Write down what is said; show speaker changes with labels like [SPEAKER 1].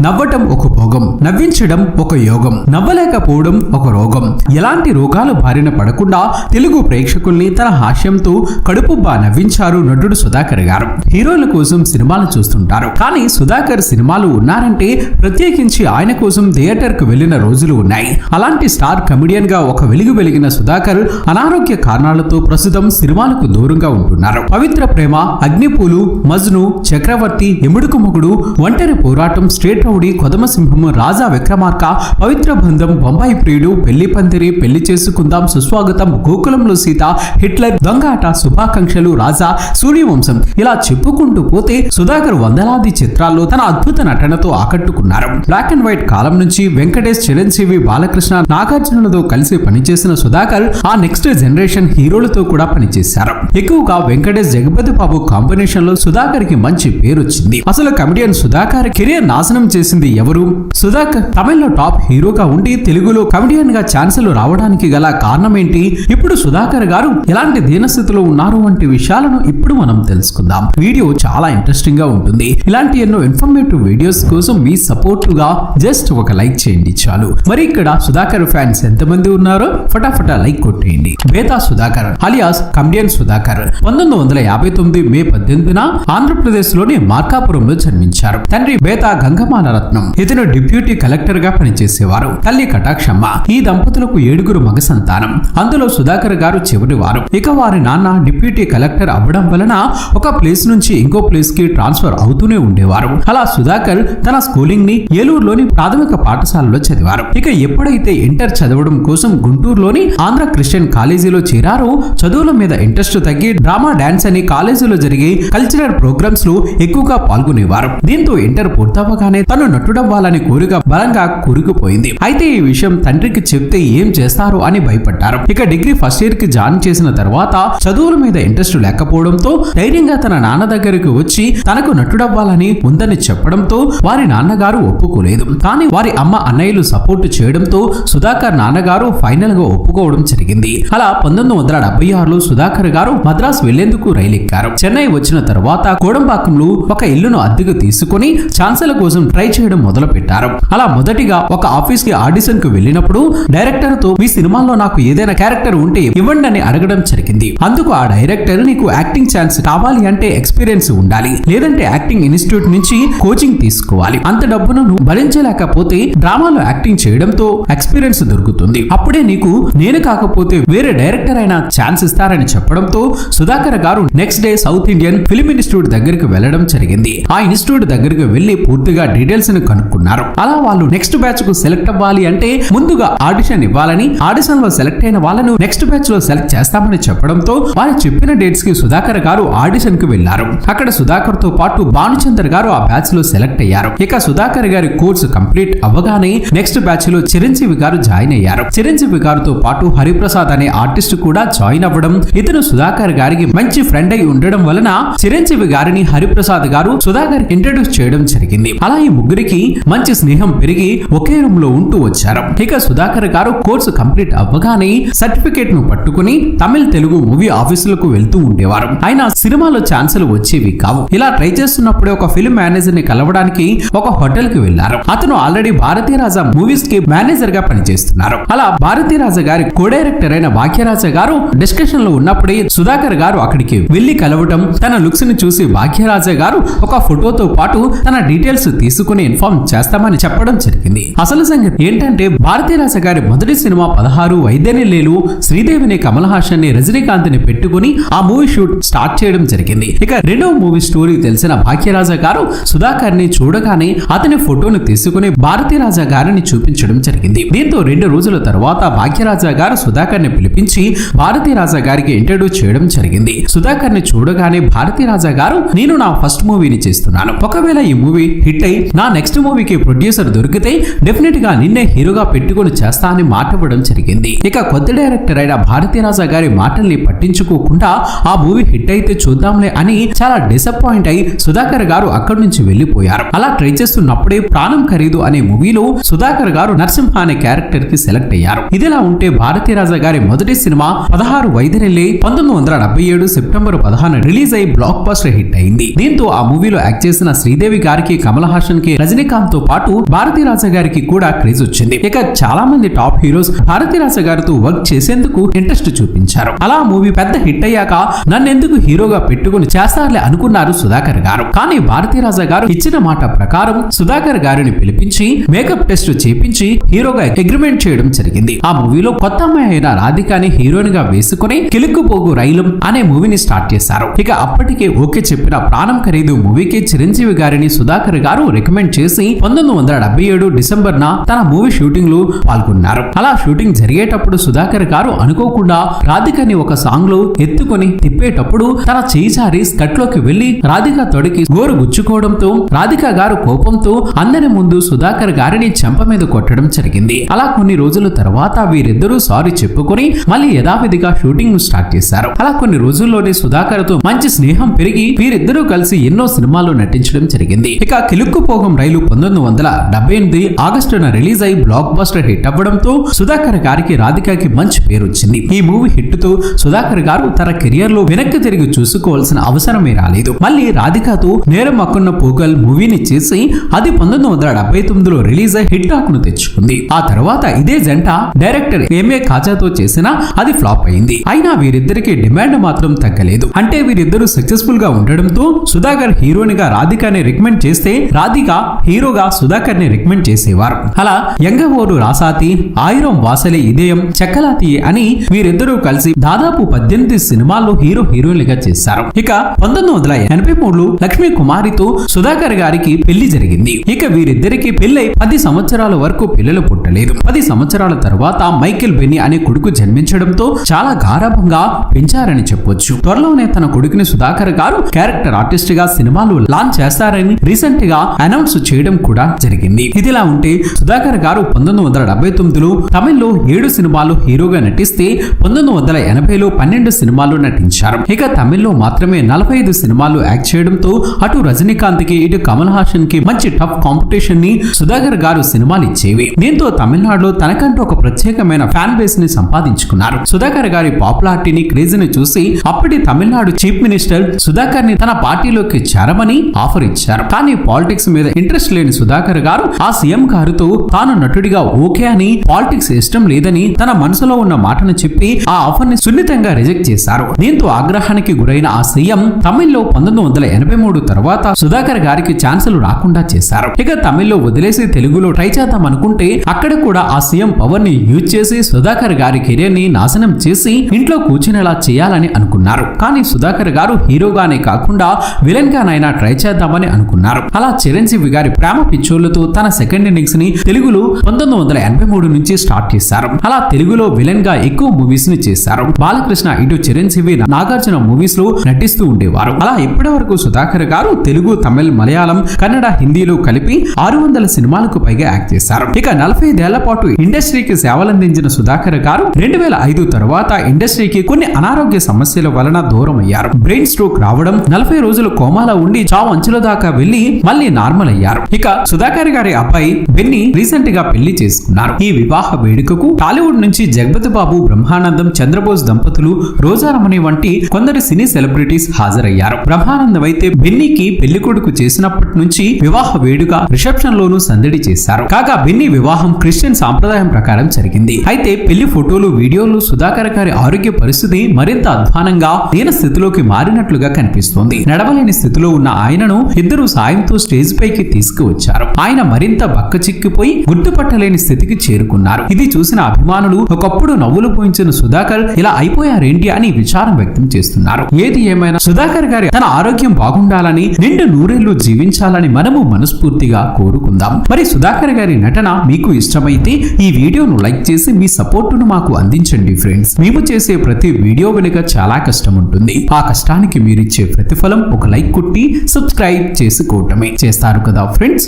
[SPEAKER 1] నవ్వటం ఒక భోగం నవ్వించడం ఒక యోగం నవ్వలేకపోవడం ఒక రోగం. ఎలాంటి రోగాలు బారిన పడకుండా తెలుగు ప్రేక్షకుల్ని తన హాస్యంతో కడుపుబ్బా నవ్వించారు నటుడు సుధాకర్ గారు. హీరోల కోసం సినిమాలు చూస్తుంటారు. కానీ సుధాకర్ సినిమాలు ఉన్నారంటే ప్రత్యేకించి ఆయన కోసం థియేటర్కు వెళ్ళిన రోజులు ఉన్నాయి. అలాంటి స్టార్ కమెడియన్గా ఒక వెలుగు వెలిగిన సుధాకర్ అనారోగ్య కారణాలతో ప్రస్తుతం సినిమాలకు దూరంగా ఉంటున్నారు. పవిత్ర ప్రేమ అగ్నిపూలు మజ్ను చక్రవర్తి ఎముడుకు మొగుడు ఒంటరి పోరాటం స్టేట్ రౌడీ కొదమసింహము రాజా విక్రమార్క పవిత్ర బంధం బొంబాయి ప్రియుడు పెళ్ళి పందిరి పెళ్ళి చేసుకుందాం సుస్వాగతం గోకులంలో సీత హిట్లర్ దొంగాట శుభాకాంక్షలు రాజా సూర్యవంశం. ఇలా చెప్పుకుంటూ పోతే సుధాకర్ వందలాది చిత్రాల్లో తన అద్భుత నటనతో ఆకట్టుకున్నారు. బ్లాక్ అండ్ వైట్ కాలం నుంచి వెంకటేష్ చిరంజీవి బాలకృష్ణ నాగార్జునులతో కలిసి పనిచేసిన సుధాకర్ ఆ నెక్స్ట్ జనరేషన్ హీరోలతో కూడా పనిచేశారు. ఎక్కువగా వెంకటేష్ జగపతి బాబు కాంబినేషన్లో సుధాకర్కి మంచి పేరు వచ్చింది అసలు కమెడియన్ సుధాకర్ కెరీర్ నాశనం చేసింది ఎవరు? సుధాక్ తమిళ్ళో టాప్ హీరోగా ఉండి తెలుగులో కమెడియన్గా ఛాన్సులు రావడానికి గల కారణం ఏంటి ఇప్పుడు సుధాకర్ గారు ఎలాంటి దీనస్థితిలో ఉన్నారు వంటి విషయాలను ఇప్పుడు మనం తెలుసుకుందాం. వీడియో చాలా ఇంట్రెస్టింగ్గా ఉంటుంది. ఇలాంటి ఎన్నో ఇన్ఫర్మేటివ్ వీడియోస్ కోసం మీ సపోర్ట్గా జస్ట్ ఒక లైక్ చేయండి చాలు. మరి ఇక్కడ సుధాకర్ ఫ్యాన్స్ ఎంతమంది ఉన్నారో ఫటాఫటా లైక్ కొట్టేయండి. Betha Sudhakar alias comedian Sudhakar. పంతొమ్మిది వందల యాభై తొమ్మిది మే పద్దెనిమిదిన ఆంధ్రప్రదేశ్లోని మార్కాపురంలో జన్మించారు. తండ్రి బేతా గంగమాల రత్నం ఇతను డిప్యూటీ కలెక్టర్గా పనిచేసేవారు. తల్లి కటాక్షమ్మ. ఈ దంపతులకు ఏడుగురు మగ సంతానం. అందులో సుధాకర్ గారు చివరి వారు. ఇక వారి నాన్న డిప్యూటీ కలెక్టర్ అవ్వడం వలన ఒక ప్లేస్ నుంచి ఇంకో ప్లేస్కి ట్రాన్స్ఫర్ అవుతూనే ఉండేవారు. అలా సుధాకర్ తన స్కూలింగ్ని ఏలూరులోని ప్రాథమిక పాఠశాలలో చదివారు. ఇక ఎప్పుడైతే ఇంటర్ చదవడం కోసం గుంటూరులోని ఆంధ్ర క్రిస్టియన్ కాలేజీలో చేరారో చదువుల మీద ఇంట్రెస్ట్ తగ్గి డ్రామా డాన్స్ అని కాలేజీలో జరిగే కల్చరల్ ప్రోగ్రామ్స్లో ఎక్కువగా పాల్గొనేవారు. దీంతో ఇంటర్ పూర్తవగానే తను నటుడవ్వాలని కోరిక బలంగా కూరుకుపోయింది అయితే ఈ విషయం తండ్రికి చెప్తే ఏం చేస్తారు అని భయపడ్డారు. ఇక డిగ్రీ ఫస్ట్ ఇయర్కి జాయిన్ చేసిన తర్వాత చదువుల మీద ఇంట్రెస్ట్ లేకపోవడంతో ధైర్యంగా తన నాన్న దగ్గరికి వచ్చి తనకు నటుడవ్వాలని ఉందని చెప్పడంతో వారి నాన్నగారు ఒప్పుకోలేదు. కానీ వారి అమ్మ అన్నయ్యలు సపోర్ట్ చేయడంతో సుధాకర్ నాన్నగారు ఫైనల్గా ఒప్పుకోవడం జరిగింది. అలా పంతొమ్మిది వందల డెబ్బై ఆరులో సుధాకర్ గారు మద్రాసు వెళ్ళేందుకు రైలు ఎక్కారు చెన్నై వచ్చిన తర్వాత కోడంపాకంలో ఒక ఇల్లును అద్దెకు తీసుకుని ఛాన్సల కోసం ట్రై చేయడం మొదలు పెట్టారు అలా మొదటిగా ఒక ఆఫీస్కి ఆడిషన్కు వెళ్ళినప్పుడు డైరెక్టర్తో మీ సినిమాలో నాకు ఏదైనా క్యారెక్టర్ ఉంటే ఇవ్వండి అని అడగడం జరిగింది. అందుకు ఆ డైరెక్టర్ నీకు యాక్టింగ్ ఛాన్స్ కావాలి అంటే ఎక్స్పీరియన్స్ ఉండాలి. లేదంటే యాక్టింగ్ ఇన్స్టిట్యూట్ నుంచి కోచింగ్ తీసుకోవాలి. అంత డబ్బును నువ్వు భరించలేకపోతే డ్రామాలో యాక్టింగ్ చేయడంతో ఎక్స్పీరియన్స్ దొరుకుతుంది. అప్పుడే నీకు నేను కాకపోతే వేరే డైరెక్టర్ అయినా ఛాన్స్ ఇస్తారని చెప్పడంతో Sudhakar garu next day South Indian film institute దగ్గరికి వెళ్ళడం జరిగింది. ఆ ఇన్స్టిట్యూట్ దగ్గరికి వెళ్ళి పూర్తిగా డీటెయిల్స్ ని కనుక్కున్నారు. అలా వాళ్ళు నెక్స్ట్ బ్యాచ్కు సెలెక్ట్ అవ్వాలి అంటే ముందుగా ఆడిషన్ ఇవ్వాలని ఆడిషన్లో సెలెక్ట్ అయిన వాళ్ళను నెక్స్ట్ బ్యాచ్లో సెలెక్ట్ చేస్తామని చెప్పడంతో వారు చెప్పిన డేట్స్కి సుధాకర్ గారు ఆడిషన్కు వెళ్ళారు అక్కడ సుధాకర్తో పాటు భానుచందర్ గారు ఆ బ్యాచ్లో సెలెక్ట్ అయ్యారు. ఇక సుధాకర్ గారి కోర్సు కంప్లీట్ అవ్వగానే నెక్స్ట్ బ్యాచ్లో చిరంజీవి గారు జాయిన్ అయ్యారు. చిరంజీవి గారితో పాటు హరిప్రసాద్ అనే ఆర్టిస్ట్ కూడా జాయిన్ అవ్వడం ఇతను సుధాకర్ గారికి మంచి ఫ్రెండ్ అయి ఉండడం వలన చిరంజీవి గారిని హరిప్రసాద్ గారు సుధాకర్ ఇంట్రడ్యూస్ చేయడం జరిగింది. అలా ఈ ముగ్గురికి మంచి స్నేహం పెరిగి ఒకే రూమ్లో ఉంటూ వచ్చారు. ఇక సుధాకర్ గారు కోర్సు కంప్లీట్ అవ్వగానే సర్టిఫికేట్ను పట్టుకుని తమిళ తెలుగు మూవీ ఆఫీసులకు వెళ్తూ ఉండేవారు. అయినా సినిమాలో ఛాన్సులు వచ్చేవి కావు. ఇలా ట్రై చేస్తున్నప్పుడే ఒక ఫిల్మ్ మేనేజర్ని కలవడానికి ఒక హోటల్కి వెళ్ళారు అతను ఆల్రెడీ భారతీయ రాజా మూవీస్కి మేనేజర్గా పనిచేస్తున్నారు. అలా భారతీయ రాజా గారి కో డైరెక్టర్ అయిన భాగ్యరాజ గారు డిస్కషన్లో ఉన్నప్పుడే సుధాకర్ గారు అక్కడికి వెళ్ళి కలవటం తన లుక్స్ని చూసి భాగ్యరాజ గారు ఒక ఫోటోతో పాటు తన డీటెయిల్స్ తీసుకుని ఇన్ఫార్మ్ చేస్తామని చెప్పడం జరిగింది. అసలు సంగతి ఏంటంటే భారతీయ రాజ గారి మొదటి సినిమా పదహారు వైద్యనిలేలు శ్రీదేవిని కమల్ హాసన్ని రజనీకాంత్ని పెట్టుకుని ఆ మూవీ షూట్ స్టార్ట్ చేయడం జరిగింది. ఇక రెండవ మూవీ స్టోరీ తెలిసిన భాగ్యరాజ గారు సుధాకర్ని చూడగానే అతని ఫోటోను తీసుకుని భారతీ రాజా గారిని చూపించడం జరిగింది. దీంతో రెండు రోజుల తర్వాత భాగ్యరాజా గారు సుధాకర్ని పిలిపించి భారతీ రాజా గారికి ఇంట్రడ్యూస్ చేయడం జరిగింది. సుధాకర్ని చూడగానే భారతీ రాజా గారు నేను నా ఫస్ట్ మూవీని చేస్తున్నాను. ఒకవేళ ఈ మూవీ హిట్ అయి నా నెక్స్ట్ మూవీకి ప్రొడ్యూసర్ దొరికితే డెఫినెట్గా నిన్నే హీరోగా పెట్టుకుని చేస్తా అని మాట జరిగింది. ఇక కొత్త డైరెక్టర్ అయిన భారతీ రాజా గారి మాటల్ని పట్టించుకోకుండా ఆ మూవీ హిట్ అయితే చూద్దాంలే అని చాలా డిసప్పాయింట్ అయి సుధాకర్ గారు అక్కడి నుంచి వెళ్ళిపోయారు అలా ట్రై చేస్తున్నప్పుడే ప్రాణం ఖరీదు అనే మూవీలో సుధాకర్ గారు నరసింహ అనే క్యారెక్టర్కి సెలెక్ట్ అయ్యారు. ఇదిలా ఉంటే భారతీ రాజా గారి మొదటి సినిమా పదహారు వైద్యరెల్లి పంతొమ్మిది వందల డెబ్బై ఏడు సెప్టెంబర్ పదహారు రిలీజ్ అయి బ్లాక్ బస్టర్ హిట్ అయింది. దీంతో ఆ మూవీలో యాక్ట్ చేసిన శ్రీదేవి గారికి కమల్ హాసన్ కి రజనీకాంత్తో పాటు భారతీ రాజా గారికి కూడా క్రేజ్ వచ్చింది. ఇక చాలా మంది టాప్ హీరోస్ భారతీ రాజా గారితో వర్క్ చేసేందుకు ఇంట్రెస్ట్ చూపించారు. అలా మూవీ పెద్ద హిట్ అయ్యాక నన్నెందుకు హీరోగా పెట్టుకుని చేస్తారులే అనుకున్నారు సుధాకర్ గారు. కానీ భారతీ రాజా గారు ఇచ్చిన మాట ప్రకారం సుధాకర్ గారిని పిలిపించి మేకప్ టెస్ట్ చేపించి హీరోగా అగ్రిమెంట్ చేయడం జరిగింది. ఆ మూవీలో కొత్త అమ్మాయి అయిన రాధికాని హీరోయిన్గా వేసుకుని కిలుక్కుపోగు రైలం అనే మూవీని స్టార్ట్ చేశారు. ఇక అప్పటికే ఓకే చెప్పిన ప్రాణం ఖరీదు మూవీకి చిరంజీవి గారిని సుధాకర్ గారు రికమెండ్ చేసి పంతొమ్మిది వందల డెబ్బై ఏడు డిసెంబర్ న తన మూవీ షూటింగ్లో పాల్గొన్నారు. అలా షూటింగ్ జరిగేటప్పుడు సుధాకర్ గారు అనుకోకుండా రాధికని ఒక సాంగ్లో ఎత్తుకొని తిప్పేటప్పుడు తన చేయిచారి స్కట్లోకి వెళ్ళి రాధిక తొడికి గోరు గుచ్చుకోవడంతో రాధిక గారు కోపంతో అందరి ముందు సుధాకర్ గారిని చెంప మీద కొట్టడం జరిగింది. అలా కొన్ని రోజుల తర్వాత వీరిద్దరూ సారీ చెప్పుకొని మళ్ళీ యథావిధిగా షూటింగ్ను స్టార్ట్ చేశారు. అలా కొన్ని రోజుల్లోనే సుధాకర్తో మంచి స్నేహం పెరిగి వీరిద్దరూ కలిసి ఎన్నో సినిమాల్లో నటించడం జరిగింది. ఇక కిలుక్కుపోగం రైలు పంతొమ్మిది వందల డెబ్బై ఎనిమిది ఆగస్టున రిలీజ్ అయి బ్లాక్ బస్టర్ హిట్ అవ్వడంతో సుధాకర్ గారికి రాధికకి మంచి పేరు వచ్చింది ఈ మూవీ హిట్తో సుధాకర్ గారు తన కెరియర్లో వెనక్కి తిరిగి చూసుకోవాల్సిన అవసరమే రాలేదు. మళ్ళీ రాధికతో నేరం అక్కున్న పోగల్ మూవీని చేసి అది పంతొమ్మిది వందల డెబ్బై తొమ్మిదిలో రిలీజ్ అయి హిట్ టాక్ను తెచ్చుకుంది. ఆ తర్వాత ఇదే జంట డైరెక్టర్ ఎంఏ కాజాతో చేసిన అది ఫ్లాప్ అయింది. అయినా వీరిద్దరికి డిమాండ్ మాత్రం తగ్గలేదు. అంటే వీరిద్దరూ సక్సెస్ఫుల్గా ఉండడంతో సుధాకర్ హీరోయిన్గా రాధికాని రికమెండ్ చేస్తే రాధిక హీరోగా సుధాకర్ని రికమెండ్ చేసేవారు. అలా ఎంగవోరు రాసాతి ఆయిరం వాసలి ఇదేయం చక్కలాతి అని వీరిద్దరూ కలిసి దాదాపు పద్దెనిమిది సినిమాల్లో హీరో హీరోయిన్లుగా చేశారు. ఇక పంతొమ్మిది వందల ఎనభై మూడులో లక్ష్మీ కుమారితో సుధాకర్ గారికి పెళ్ళి జరిగింది. ఇక వీరిద్దరికి పెళ్ళై పది సంవత్సరాల వరకు పిల్లలు పుట్టలేదు. పది సంవత్సరాల తర్వాత మైకేల్ బెన్నీ అనే కొడుకు జన్మించడంతో చాలా గారాభంగా పెంచారని చెప్పొచ్చు. త్వరలోనే తన కొడుకుని సుధాకర్ గారు క్యారెక్టర్ ఆర్టిస్ట్గా సినిమాలు లాంచ్ చేస్తారని రీసెంట్గా అనౌన్స్ చేయడం కూడా జరిగింది. ఇదిలా ఉంటే సుధాకర్ గారు పంతొమ్మిది వందల డెబ్బై తొమ్మిదిలో తమిళ్ళో ఏడు సినిమాలు హీరోగా నటిస్తే పంతొమ్మిది వందల ఎనభైలో పన్నెండు సినిమాలు నటించారు. ఇక తమిళ్ళో మాత్రమే నలభై ఐదు సినిమాలు యాక్ట్ చేయడంతో అటు రజనీకాంత్కి ఇటు కమల్ హాసన్కి మంచి టఫ్ కాంపిటీషన్ని సుధాకర్ గారు సినిమాలు ఇచ్చేవి. దీంతో తమిళనాడులో తనకంటూ ఒక ప్రత్యేకమైన ఫ్యాన్ బేస్ని సంపాదించుకున్నారు. సుధాకర్ గారి పాపులారిటీని క్రేజ్ని చూసి అప్పటి తమిళనాడు చీఫ్ మినిస్టర్ సుధాకర్ని తన పార్టీలోకి చేరమని ఆఫర్ ఇచ్చారు. కానీ పాలిటిక్స్ మీద ఇంట్రెస్ట్ లేని సుధాకర్ గారు ఆ సీఎం గారితో తాను నటుడిగా ఓకే అని పాలిటిక్స్ ఇష్టం లేదని తన మనసులో ఉన్న మాటను చెప్పి ఆ ఆఫర్ని సున్నితంగా రిజెక్ట్ చేశారు. దీంతో ఆగ్రహానికి గురైన ఆ సీఎం తమిళ్ళో పంతొమ్మిది వందల ఎనభై మూడు తర్వాత సుధాకర్ గారికి ఛాన్సులు రాకుండా చేశారు. ఇక తమిళ్ళో వదిలేసి తెలుగులో ట్రై చేద్దాం అనుకుంటే అక్కడ కూడా ఆ సీఎం పవర్ని యూజ్ చేసి సుధాకర్ గారి కెరీర్ని నాశనం చేసి ఇంట్లో కూర్చునేలా చేయాలని అనుకున్నారు. కానీ సుధాకర్ గారు హీరోగానే కాకుండా విలన్ గానైనా ట్రై చేద్దామని అనుకున్నారు. అలా చిరంజీవి గారి ప్రేమ పిచ్చోళ్ళతో తన సెకండ్ ఇన్నింగ్స్ని తెలుగులో పంతొమ్మిది వందల ఎనభై మూడు నుంచి స్టార్ట్ చేశారు. అలా తెలుగులో విలన్గా ఎక్కువ మూవీస్ని చేశారు. బాలకృష్ణ ఇటు చిరంజీవి నాగార్జున మూవీస్లో నటిస్తూ ఉండేవారు. అలా ఇప్పటి వరకు సుధాకర్ గారు తెలుగు తమిళ్ మలయాళం కన్నడ హిందీలో కలిపి ఆరు వందల సినిమాలకు పైగా యాక్ట్ చేశారు. ఇక నలభై ఐదేళ్ళ పాటు ఇండస్ట్రీకి సేవలందించిన సుధాకర్ గారు రెండు వేల ఐదు తర్వాత ఇండస్ట్రీకి కొన్ని అనారోగ్య సమస్యల వలన దూరం అయ్యారు బ్రెయిన్ స్ట్రోక్ రావడం నలభై రోజులు కోమాలో ఉండి చావు అంచుల దాకా వెళ్ళి మళ్ళీ నార్మల్ విఫలమయ్యారు ఇక సుధాకర్ గారి అబ్బాయి బెన్ని రీసెంట్గా పెళ్ళి చేసుకున్నారు. ఈ వివాహ వేడుకకు టాలీవుడ్ నుంచి జగపతి బాబు బ్రహ్మానందం చంద్రబోస్ దంపతులు రోజారమణి వంటి కొందరు సినీ సెలబ్రిటీస్ హాజరయ్యారు. బ్రహ్మానందం అయితే బెన్నీకి పెళ్ళి కొడుకు చేసినప్పటి నుంచి వివాహ వేడుక రిసెప్షన్ లోను సందడి చేశారు. కాగా బెన్నీ వివాహం క్రిస్టియన్ సాంప్రదాయం ప్రకారం జరిగింది. అయితే పెళ్ళి ఫోటోలు వీడియోలు సుధాకర్ గారి ఆరోగ్య పరిస్థితి మరింత అధ్వానంగా దీన స్థితిలోకి మారినట్లుగా కనిపిస్తోంది. నడవలేని స్థితిలో ఉన్న ఆయనను ఇద్దరు సాయంతో స్టేజ్ పైకి తీసుకువచ్చారు. ఆయన మరింత బక్క చిక్కిపోయి గుర్తుపట్టలేని స్థితికి చేరుకున్నారు. ఇది చూసిన అభిమానులు ఒకప్పుడు నవ్వులు పోయించిన సుధాకర్ ఇలా అయిపోయారేంటి అని విచారం వ్యక్తం చేస్తున్నారు. ఏది ఏమైనా సుధాకర్ గారి తన ఆరోగ్యం బాగుండాలని నిండు నూరేళ్ళు జీవించాలని మనము మనస్ఫూర్తిగా కోరుకుందాం. మరి సుధాకర్ గారి నటన మీకు ఇష్టమైతే ఈ వీడియోను లైక్ చేసి మీ సపోర్టును మాకు అందించండి ఫ్రెండ్స్. మేము చేసే ప్రతి వీడియో వెనుక చాలా కష్టం ఉంటుంది ఆ కష్టానికి మీరిచ్చే ప్రతిఫలం ఒక లైక్ కొట్టి సబ్స్క్రైబ్ చేసుకోవటమే. చేస్తారు కదా ఫ్రెండ్స్